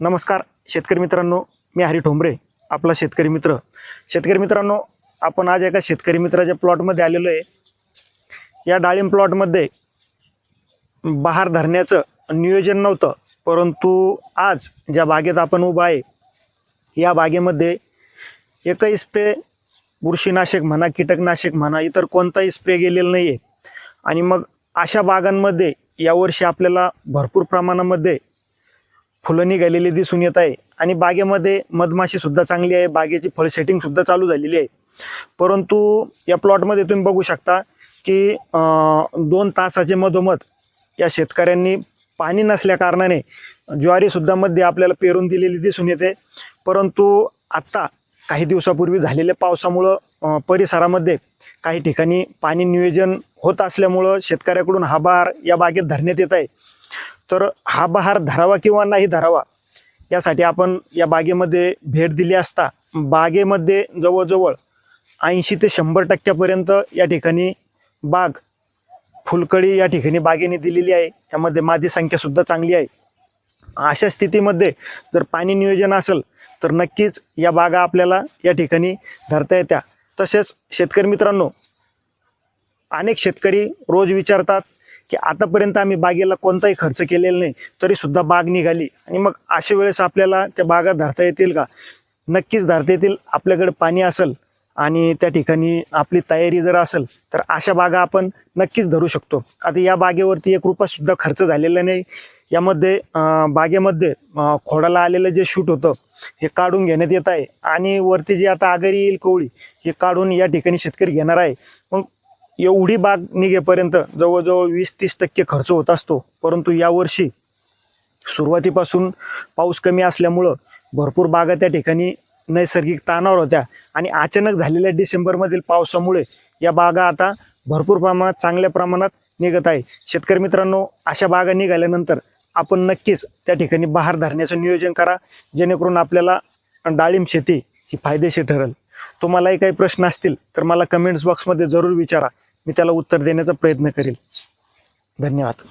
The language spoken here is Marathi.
नमस्कार शेतकरी मित्रांनो मी हरी ठोंबरे आपला शेतकरी मित्र. शेतकरी मित्रांनो आपण आज एका शेतकरी मित्राच्या प्लॉटमध्ये आलेलो आहे. या डाळिंब प्लॉटमध्ये बहार धरण्याचं नियोजन नव्हतं परंतु आज ज्या बागेत आपण उभा आहे या बागेमध्ये एकही स्प्रे बुरशीनाशक म्हणा कीटकनाशक म्हणा इतर कोणताही स्प्रे गेलेला नाही आहे आणि मग अशा बागांमध्ये यावर्षी आपल्याला भरपूर प्रमाणामध्ये फुलं निघालेली दिसून येत आहे. आणि बागेमध्ये मधमाशी सुद्धा चांगली आहे. बागेची फळ सेटिंग सुद्धा चालू झालेली आहे. परंतु या प्लॉटमध्ये तुम्ही बघू शकता की दोन तासाचे मधोमध या शेतकऱ्यांनी पाणी नसल्या कारणाने ज्वारीसुद्धा मध्ये आपल्याला पेरून दिलेली दिसून येते. परंतु आत्ता काही दिवसापूर्वी झालेल्या पावसामुळं परिसरामध्ये काही ठिकाणी पाणी नियोजन होत असल्यामुळं शेतकऱ्याकडून हा या बागेत धरण्यात येत आहे. तर हा बहार धरावा किंवा नाही धरावा यासाठी आपण या बागेमध्ये भेट दिली असता बागेमध्ये जवळजवळ ऐंशी ते शंभर टक्क्यापर्यंत या ठिकाणी बाग फुलकळी या ठिकाणी बागेने दिलेली आहे. यामध्ये मादी संख्यासुद्धा चांगली आहे. अशा स्थितीमध्ये जर पाणी नियोजन असेल तर नक्कीच या बागा आपल्याला या ठिकाणी धरता येत्या. तसेच शेतकरी मित्रांनो अनेक शेतकरी रोज विचारतात की आतापर्यंत आम्ही बागेला कोणताही खर्च केलेला नाही तरी सुद्धा बाग निघाली. आणि मग अशा वेळेस आपल्याला त्या बागा धरता येतील का? नक्कीच धरता येतील. आपल्याकडे पाणी असेल आणि त्या ठिकाणी आपली तयारी जर असेल तर अशा बागा आपण नक्कीच धरू शकतो. आता या बागेवरती एक रुपयासुद्धा खर्च झालेला नाही. यामध्ये बागेमध्ये खोडाला आलेलं जे शूट होतं हे काढून घेण्यात येत आहे. आणि वरती जी आता आगरी येईल कोवळी हे काढून या ठिकाणी शेतकरी घेणार आहे. मग एवढी बाग निघेपर्यंत जवळजवळ वीस तीस टक्के खर्च होत असतो. परंतु यावर्षी सुरुवातीपासून पाऊस कमी असल्यामुळं भरपूर बागा त्या ठिकाणी नैसर्गिक ताणावर होत्या आणि अचानक झालेल्या डिसेंबरमधील पावसामुळे या बागा आता भरपूर प्रमाणात चांगल्या प्रमाणात निघत आहे. शेतकरी मित्रांनो अशा बागा निघाल्यानंतर आपण नक्कीच त्या ठिकाणी बहार धरण्याचं नियोजन करा जेणेकरून आपल्याला डाळिंब शेती ही फायदेशीर ठरेल. तुम्हालाही काही प्रश्न असतील तर मला कमेंट्स बॉक्समध्ये जरूर विचारा. मी त्याला उत्तर देण्याचा प्रयत्न करेल. धन्यवाद.